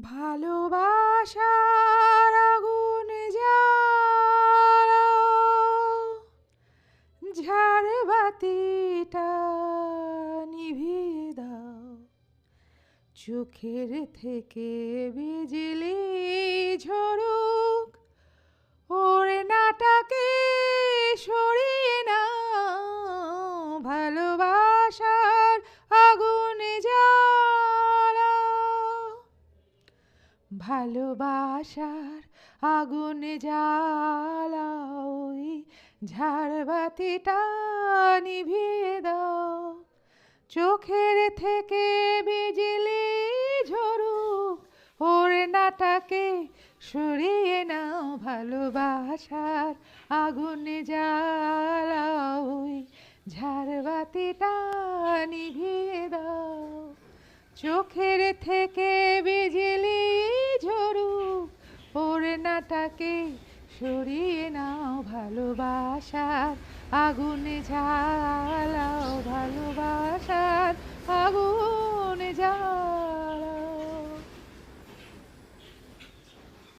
ভালোবাসার আগুন ঝাড়বাতিটা নিভিয়ে দাও। চোখের থেকে বিজলি ঝরুক ভালোবাসার আগুন জ্বালাও ওই ঝাড়বাতিটা নিভিয়ে দাও চোখের থেকে বিজলি ঝরুক, ওর নাটাকে সরিয়ে নাও। ভালোবাসার আগুন জ্বালাও ওই ঝাড়বাতিটা নিভিয়ে দাও চোখের থেকে ওর নাটাকে সরিয়ে নাও ভালোবাসার আগুন ঝালাও ভালোবাসার আগুন